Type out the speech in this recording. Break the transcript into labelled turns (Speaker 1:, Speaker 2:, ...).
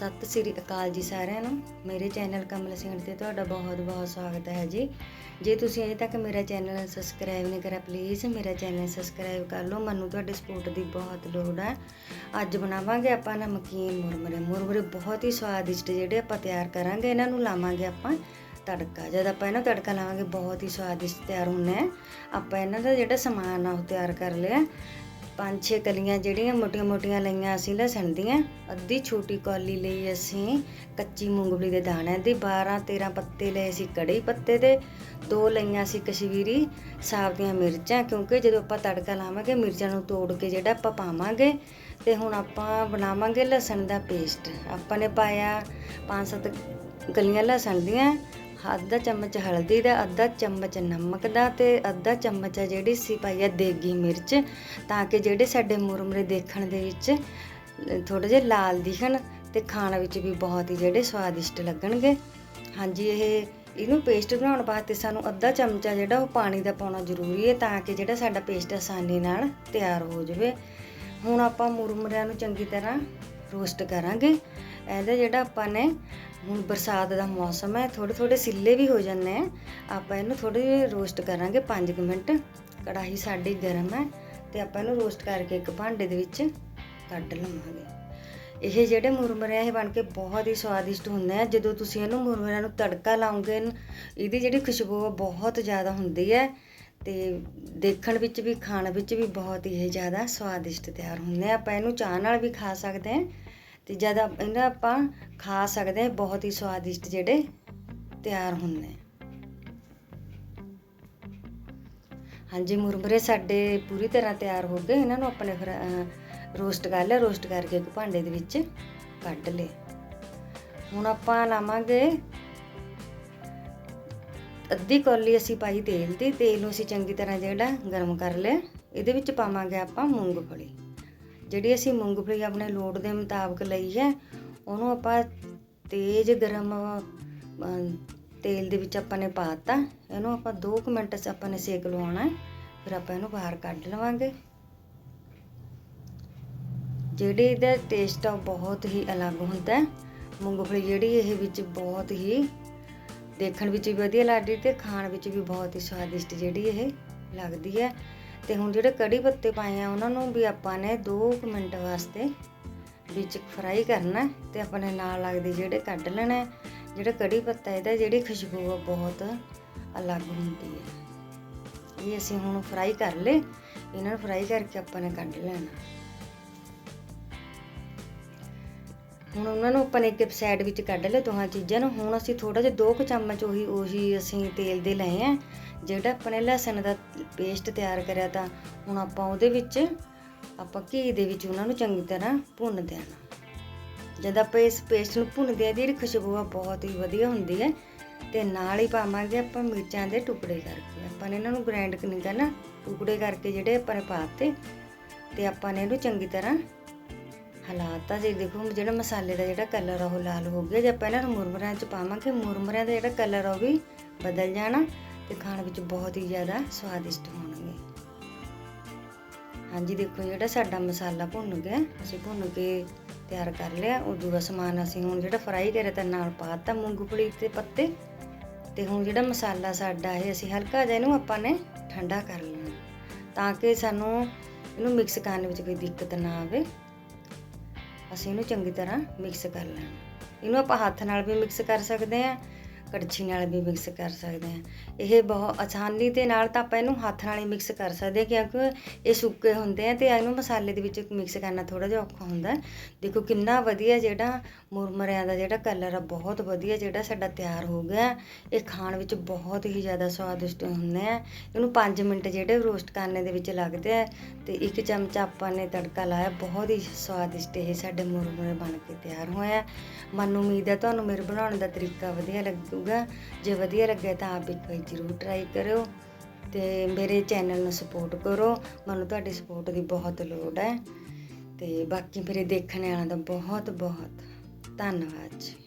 Speaker 1: ਸਤਿ ਸ੍ਰੀ ਅਕਾਲ ਜੀ ਸਾਰਿਆਂ ਨੂੰ। ਮੇਰੇ ਚੈਨਲ ਕਮਲ ਸਿੰਘ ਤੇ ਤੁਹਾਡਾ ਬਹੁਤ-ਬਹੁਤ ਸਵਾਗਤ ਹੈ ਜੀ। ਜੇ ਤੁਸੀਂ ਅਜੇ ਤੱਕ ਮੇਰਾ ਚੈਨਲ ਸਬਸਕ੍ਰਾਈਬ ਨਹੀਂ ਕਰਿਆ ਪਲੀਜ਼ ਮੇਰਾ ਚੈਨਲ ਸਬਸਕ੍ਰਾਈਬ ਕਰ ਲਓ। ਮੈਨੂੰ ਤੁਹਾਡੇ ਸਪੋਰਟ ਦੀ ਬਹੁਤ ਲੋੜ ਹੈ। ਅੱਜ ਬਣਾਵਾਂਗੇ ਆਪਾਂ ਨਮਕੀਨ ਮੁਰਮਰੇ। ਮੁਰਮਰੇ ਬਹੁਤ ਹੀ ਸਵਾਦਿਸ਼ਟ ਜਿਹੜੇ ਆਪਾਂ ਤਿਆਰ ਕਰਾਂਗੇ, ਇਹਨਾਂ ਨੂੰ ਲਾਵਾਂਗੇ ਆਪਾਂ ਤੜਕਾ। ਜਦ ਆਪਾਂ ਇਹਨਾਂ ਨੂੰ ਤੜਕਾ ਲਾਵਾਂਗੇ, ਬਹੁਤ ਹੀ ਸਵਾਦਿਸ਼ਟ ਤਿਆਰ ਹੁੰਨੇ ਆ। ਆਪਾਂ ਇਹਨਾਂ ਦਾ ਜਿਹੜਾ ਸਮਾਨ ਆ, ਉਹ ਤਿਆਰ ਕਰ ਲਿਆ। ਪੰਜ ਛੇ ਕਲੀਆਂ ਜਿਹੜੀਆਂ ਮੋਟੀਆਂ-ਮੋਟੀਆਂ ਲਈਆਂ ਅਸੀਂ ਲਸਣ ਦੀਆਂ, ਅੱਧੀ ਛੋਟੀ ਕੌਲੀ ਲਈ ਅਸੀਂ ਕੱਚੀ ਮੂੰਗਫਲੀ ਦੇ ਦਾਣਿਆਂ ਦੀ 12-13 ਪੱਤੇ ਲਏ ਸੀ ਕੜੀ ਪੱਤੇ ਦੇ, ਦੋ ਲਈਆਂ ਸੀ ਕਸ਼ਮੀਰੀ ਸਾਵਤੀਆਂ ਮਿਰਚਾਂ, ਕਿਉਂਕਿ ਜਦੋਂ ਆਪਾਂ ਤੜਕਾ ਲਾਵਾਂਗੇ ਮਿਰਚਾਂ ਨੂੰ ਤੋੜ ਕੇ ਜਿਹੜਾ ਆਪਾਂ ਪਾਵਾਂਗੇ, ਤੇ ਹੁਣ ਆਪਾਂ ਬਣਾਵਾਂਗੇ ਲਸਣ ਦਾ ਪੇਸਟ ਆਪਾਂ ਨੇ ਪਾਇਆ 5-7 ਗਲੀਆਂ ਲਸਣ ਦੀਆਂ ਅੱਧਾ ਚਮਚ ਹਲਦੀ ਦਾ, ਅੱਧਾ ਚਮਚ ਨਮਕ ਦਾ ਤੇ ਅੱਧਾ ਚਮਚ ਆ ਜਿਹੜੀ ਸੀ ਪਾਈ ਆ ਦੇਗੀ ਮਿਰਚ, ਤਾਂ ਕਿ ਜਿਹੜੇ ਸਾਡੇ ਮੁਰਮਰੇ ਦੇਖਣ ਦੇ ਵਿੱਚ ਥੋੜੇ ਜਿਹੇ ਲਾਲ ਦਿਖਣ ਤੇ ਖਾਣ ਵਿੱਚ ਵੀ ਬਹੁਤ ਹੀ ਜਿਹੜੇ ਸਵਾਦਿਸ਼ਟ ਲੱਗਣਗੇ। ਹਾਂਜੀ, ਇਹ ਇਹਨੂੰ ਪੇਸਟ ਬਣਾਉਣ ਵਾਸਤੇ ਸਾਨੂੰ ਅੱਧਾ ਚਮਚਾ ਜਿਹੜਾ ਉਹ ਪਾਣੀ ਦਾ ਪਾਉਣਾ ਜ਼ਰੂਰੀ ਹੈ, ਤਾਂ ਕਿ ਜਿਹੜਾ ਸਾਡਾ ਪੇਸਟ ਆਸਾਨੀ ਨਾਲ ਤਿਆਰ ਹੋ ਜਾਵੇ। ਹੁਣ ਆਪਾਂ ਮੁਰਮਰਿਆਂ ਨੂੰ ਚੰਗੀ ਤਰ੍ਹਾਂ ਰੋਸਟ ਕਰਾਂਗੇ। ਇਹਦਾ ਜਿਹੜਾ ਆਪਾਂ ਨੇ ਹੁਣ ਬਰਸਾਤ ਦਾ ਮੌਸਮ ਹੈ ਥੋੜੇ ਥੋੜੇ ਸਿੱਲੇ ਵੀ ਹੋ ਜਾਂਦੇ ਆ ਆਪਾਂ ਇਹਨੂੰ ਥੋੜੇ ਜਿਹੇ ਰੋਸਟ ਕਰਾਂਗੇ 5 ਮਿੰਟ। ਕੜਾਹੀ ਸਾਡੀ ਗਰਮ ਹੈ ਤੇ ਆਪਾਂ ਇਹਨੂੰ ਰੋਸਟ ਕਰਕੇ ਇੱਕ ਭਾਂਡੇ ਦੇ ਵਿੱਚ ਕੱਢ ਲਵਾਂਗੇ। ਇਹ ਜਿਹੜੇ ਮੁਰਮਰੇ ਇਹ ਬਣ ਕੇ ਬਹੁਤ ਹੀ ਸਵਾਦਿਸ਼ਟ ਹੁੰਦੇ ਆ ਜਦੋਂ ਤੁਸੀਂ ਇਹਨੂੰ ਮੁਰਮਰਿਆਂ ਨੂੰ ਤੜਕਾ ਲਾਉਂਗੇ, ਇਹਦੀ ਜਿਹੜੀ ਖੁਸ਼ਬੂ ਆ ਬਹੁਤ ਜ਼ਿਆਦਾ ਹੁੰਦੀ ਹੈ ਤੇ ਦੇਖਣ ਵਿੱਚ ਵੀ, ਖਾਣ ਵਿੱਚ ਵੀ ਬਹੁਤ ਹੀ ਇਹ ਜ਼ਿਆਦਾ ਸਵਾਦਿਸ਼ਟ ਤਿਆਰ ਹੁੰਦੇ ਆ। ਆਪਾਂ ਇਹਨੂੰ ਚਾਹ ਨਾਲ ਵੀ ਖਾ ਸਕਦੇ ਹਾਂ। ਤੇ ਜਦ ਇਹਨਾਂ ਆਪਾਂ ਖਾ ਸਕਦੇ ਹਾਂ, ਬਹੁਤ ਹੀ ਸਵਾਦਿਸ਼ਟ ਜਿਹੜੇ ਤਿਆਰ ਹੁੰਦੇ ਹਾਂਜੀ, ਮੁਰਮਰੇ ਸਾਡੇ ਪੂਰੀ ਤਰ੍ਹਾਂ ਤਿਆਰ ਹੋ ਗਏ। ਇਹਨਾਂ ਨੂੰ ਆਪਣੇ ਫਿਰ ਰੋਸਟ ਕਰ ਲਿਆ। ਰੋਸਟ ਕਰਕੇ ਇੱਕ ਭਾਂਡੇ ਦੇ ਵਿੱਚ ਕੱਢ ਲਏ ਹੁਣ ਆਪਾਂ ਲਾਵਾਂਗੇ ਅੱਧੀ ਕੌਲੀ ਅਸੀਂ ਪਾਈ ਤੇਲ ਦੀ ਤੇਲ ਨੂੰ ਅਸੀਂ ਚੰਗੀ ਤਰ੍ਹਾਂ ਜਿਹੜਾ ਗਰਮ ਕਰ ਲਿਆ। ਇਹਦੇ ਵਿੱਚ ਪਾਵਾਂਗੇ ਆਪਾਂ ਮੂੰਗਫਲੀ ਜਿਹੜੀ ਅਸੀਂ ਮੂੰਗਫਲੀ ਆਪਣੇ ਲੋੜ ਦੇ ਮੁਤਾਬਕ ਲਈ ਹੈ, ਉਹਨੂੰ ਆਪਾਂ ਤੇਜ਼ ਗਰਮ ਤੇਲ ਦੇ ਵਿੱਚ ਆਪਾਂ ਨੇ ਪਾਤਾ ਇਹਨੂੰ ਆਪਾਂ 2 ਮਿੰਟ 'ਚ ਆਪਾਂ ਨੇ ਸੇਕ ਲਵਾਉਣਾ ਫਿਰ ਆਪਾਂ ਇਹਨੂੰ ਬਾਹਰ ਕੱਢ ਲਵਾਂਗੇ। ਜਿਹੜੇ ਇਹਦਾ ਟੇਸਟ ਆ ਬਹੁਤ ਹੀ ਅਲੱਗ ਹੁੰਦਾ ਹੈ। ਮੂੰਗਫਲੀ ਜਿਹੜੀ ਇਹ ਵਿੱਚ ਬਹੁਤ ਹੀ ਦੇਖਣ ਵਿੱਚ ਵੀ ਵਧੀਆ ਲੱਗਦੀ ਤੇ ਖਾਣ ਵਿੱਚ ਵੀ ਬਹੁਤ ਹੀ ਸਵਾਦਿਸ਼ਟ ਜਿਹੜੀ ਇਹ ਲੱਗਦੀ ਹੈ। ਤੇ ਹੁਣ ਜਿਹੜੇ ਕੜੀ ਪੱਤੇ ਪਾਏ ਆ, ਉਹਨਾਂ ਨੂੰ ਵੀ ਆਪਾਂ ਨੇ 2 ਮਿੰਟ ਵਾਸਤੇ ਵਿੱਚ ਫਰਾਈ ਕਰਨਾ ਤੇ ਆਪਣੇ ਨਾਲ ਲੱਗਦੇ ਜਿਹੜੇ ਕੱਢ ਲੈਣਾ ਜਿਹੜਾ ਕੜੀ ਪੱਤਾ ਇਹਦਾ, ਜਿਹੜੀ ਖੁਸ਼ਬੂ ਆ, ਬਹੁਤ ਅਲੱਗ ਹੁੰਦੀ ਹੈ। ਇਹ ਅਸੀਂ ਹੁਣ ਫਰਾਈ ਕਰ ਲੇ ਇਹਨਾਂ ਨੂੰ ਫਰਾਈ ਕਰਕੇ ਆਪਾਂ ਨੇ ਕੱਢ ਲੈਣਾ। ਹੁਣ ਉਹਨਾਂ ਨੂੰ ਆਪਾਂ ਨੇ ਇੱਕ ਸਾਈਡ ਵਿੱਚ ਕੱਢ ਲਿਆ ਦੋਹਾਂ ਚੀਜ਼ਾਂ ਨੂੰ। ਹੁਣ ਅਸੀਂ ਥੋੜਾ ਜਿਹਾ ਦੋ ਕੁ ਚਮਚ ਉਹੀ ਉਹੀ ਅਸੀਂ ਤੇਲ ਦੇ ਲਏ ਆ। ਜਿਹੜਾ ਆਪਾਂ ਨੇ ਲਸਣ ਦਾ ਪੇਸਟ ਤਿਆਰ ਕਰਿਆ ਤਾਂ ਹੁਣ ਆਪਾਂ ਉਹਦੇ ਵਿੱਚ, ਆਪਾਂ ਘੀ ਦੇ ਵਿੱਚ ਉਹਨਾਂ ਨੂੰ ਚੰਗੀ ਤਰ੍ਹਾਂ ਭੁੰਨ ਦੇਣਾ। ਜਦ ਆਪਾਂ ਇਸ ਪੇਸਟ ਨੂੰ ਭੁੰਨਦੇ ਆ ਜਿਹੜੀ ਖੁਸ਼ਬੂ ਆ ਬਹੁਤ ਹੀ ਵਧੀਆ ਹੁੰਦੀ ਹੈ। ਤੇ ਨਾਲ ਹੀ ਪਾਵਾਂਗੇ ਆਪਾਂ ਮਿਰਚਾਂ ਦੇ ਟੁਕੜੇ ਕਰਕੇ। ਆਪਾਂ ਨੇ ਇਹਨਾਂ ਨੂੰ ਗ੍ਰਾਈਂਡ ਨਹੀਂ ਕਰਨਾ, ਟੁਕੜੇ ਕਰਕੇ ਜਿਹੜੇ ਆਪਾਂ ਨੇ ਪਾਤੇ, ਤੇ ਆਪਾਂ ਨੇ ਇਹਨੂੰ ਚੰਗੀ ਤਰ੍ਹਾਂ ਹਾਲਾਤ ਤਾਂ ਜੇ ਦੇਖੋ ਜਿਹੜਾ ਮਸਾਲੇ ਦਾ ਜਿਹੜਾ ਕਲਰ ਆ ਉਹ ਲਾਲ ਹੋ ਗਿਆ, ਜੇ ਆਪਾਂ ਇਹਨਾਂ ਨੂੰ ਮੁਰਮਰਿਆਂ 'ਚ ਪਾਵਾਂਗੇ, ਮੁਰਮਰਿਆਂ ਦਾ ਜਿਹੜਾ ਕਲਰ ਆ ਉਹ ਵੀ ਬਦਲ ਜਾਣਾ ਤੇ ਖਾਣ ਵਿੱਚ ਬਹੁਤ ਹੀ ਜ਼ਿਆਦਾ ਸਵਾਦਿਸ਼ਟ ਹੋਣਗੇ। ਹਾਂਜੀ, ਦੇਖੋ ਜਿਹੜਾ ਸਾਡਾ ਮਸਾਲਾ ਭੁੰਨ ਗਿਆ, ਅਸੀਂ ਭੁੰਨ ਕੇ ਤਿਆਰ ਕਰ ਲਿਆ। ਉਹ ਦੂਆ ਸਮਾਨ ਅਸੀਂ ਹੁਣ ਜਿਹੜਾ ਫਰਾਈ ਕਰਿਆ ਤਾਂ ਨਾਲ ਪਾਤਾ ਮੂੰਗਫਲੀ ਤੇ ਪੱਤੇ। ਤੇ ਹੁਣ ਜਿਹੜਾ ਮਸਾਲਾ ਸਾਡਾ ਇਹ, ਅਸੀਂ ਹਲਕਾ ਜਿਹਾ ਇਹਨੂੰ ਆਪਾਂ ਨੇ ਠੰਡਾ ਕਰ ਲੈਣਾ, ਤਾਂ ਕਿ ਸਾਨੂੰ ਇਹਨੂੰ ਮਿਕਸ ਕਰਨ ਵਿੱਚ ਕੋਈ ਦਿੱਕਤ ਨਾ ਆਵੇ। ਅਸੀਂ ਇਹਨੂੰ ਚੰਗੀ ਤਰ੍ਹਾਂ ਮਿਕਸ ਕਰ ਲੈਣਾ। ਇਹਨੂੰ ਆਪਾਂ ਹੱਥ ਨਾਲ ਵੀ ਮਿਕਸ ਕਰ ਸਕਦੇ ਹਾਂ। ਕੜਛੀ ਨਾਲ ਵੀ ਮਿਕਸ ਕਰ ਸਕਦੇ ਹਾਂ। ਇਹ ਬਹੁਤ ਆਸਾਨੀ ਦੇ ਨਾਲ ਤਾਂ ਆਪਾਂ ਇਹਨੂੰ ਹੱਥ ਨਾਲ ਹੀ ਮਿਕਸ ਕਰ ਸਕਦੇ ਹਾਂ, ਕਿਉਂਕਿ ਇਹ ਸੁੱਕੇ ਹੁੰਦੇ ਆ ਤੇ ਇਹਨੂੰ ਮਸਾਲੇ ਦੇ ਵਿੱਚ ਮਿਕਸ ਕਰਨਾ ਥੋੜਾ ਜਿਹਾ ਔਖਾ ਹੁੰਦਾ। ਦੇਖੋ ਕਿੰਨਾ ਵਧੀਆ ਜਿਹੜਾ ਮੁਰਮਰਿਆਂ ਦਾ ਜਿਹੜਾ ਕਲਰ ਆ, ਬਹੁਤ ਵਧੀਆ ਜਿਹੜਾ ਸਾਡਾ ਤਿਆਰ ਹੋ ਗਿਆ। ਇਹ ਖਾਣ ਵਿੱਚ ਬਹੁਤ ਹੀ ਜ਼ਿਆਦਾ ਸਵਾਦਿਸ਼ਟ ਹੁੰਦੇ ਆ। ਇਹਨੂੰ 5 ਮਿੰਟ ਜਿਹੜੇ ਰੋਸਟ ਕਰਨੇ ਦੇ ਵਿੱਚ ਲੱਗਦੇ ਆ ਤੇ ਇੱਕ ਚਮਚਾ ਆਪਾਂ ਨੇ ਤੜਕਾ ਲਾਇਆ, ਬਹੁਤ ਹੀ ਸਵਾਦਿਸ਼ਟ ਇਹ ਸਾਡੇ ਮੁਰਮਰੇ ਬਣ ਕੇ ਤਿਆਰ ਹੋਇਆ। ਮਨ ਉਮੀਦ ਹੈ ਤੁਹਾਨੂੰ ਮੇਰੇ ਬਣਾਉਣ ਦਾ ਤਰੀਕਾ ਵਧੀਆ ਲੱਗੂਗਾ ਜੇ ਵਧੀਆ ਲੱਗੇ ਤਾਂ ਆਪ ਇੱਕ ਵਾਰ ਜ਼ਰੂਰ ਟਰਾਈ ਕਰਿਓ ਤੇ ਮੇਰੇ ਚੈਨਲ ਨੂੰ ਸਪੋਰਟ ਕਰੋ। ਮੈਨੂੰ ਤੁਹਾਡੀ ਸਪੋਰਟ ਦੀ ਬਹੁਤ ਲੋੜ ਹੈ। ਤੇ ਬਾਕੀ ਮੇਰੇ ਦੇਖਣ ਵਾਲਿਆਂ ਦਾ ਬਹੁਤ ਬਹੁਤ ਧੰਨਵਾਦ। ਜੀ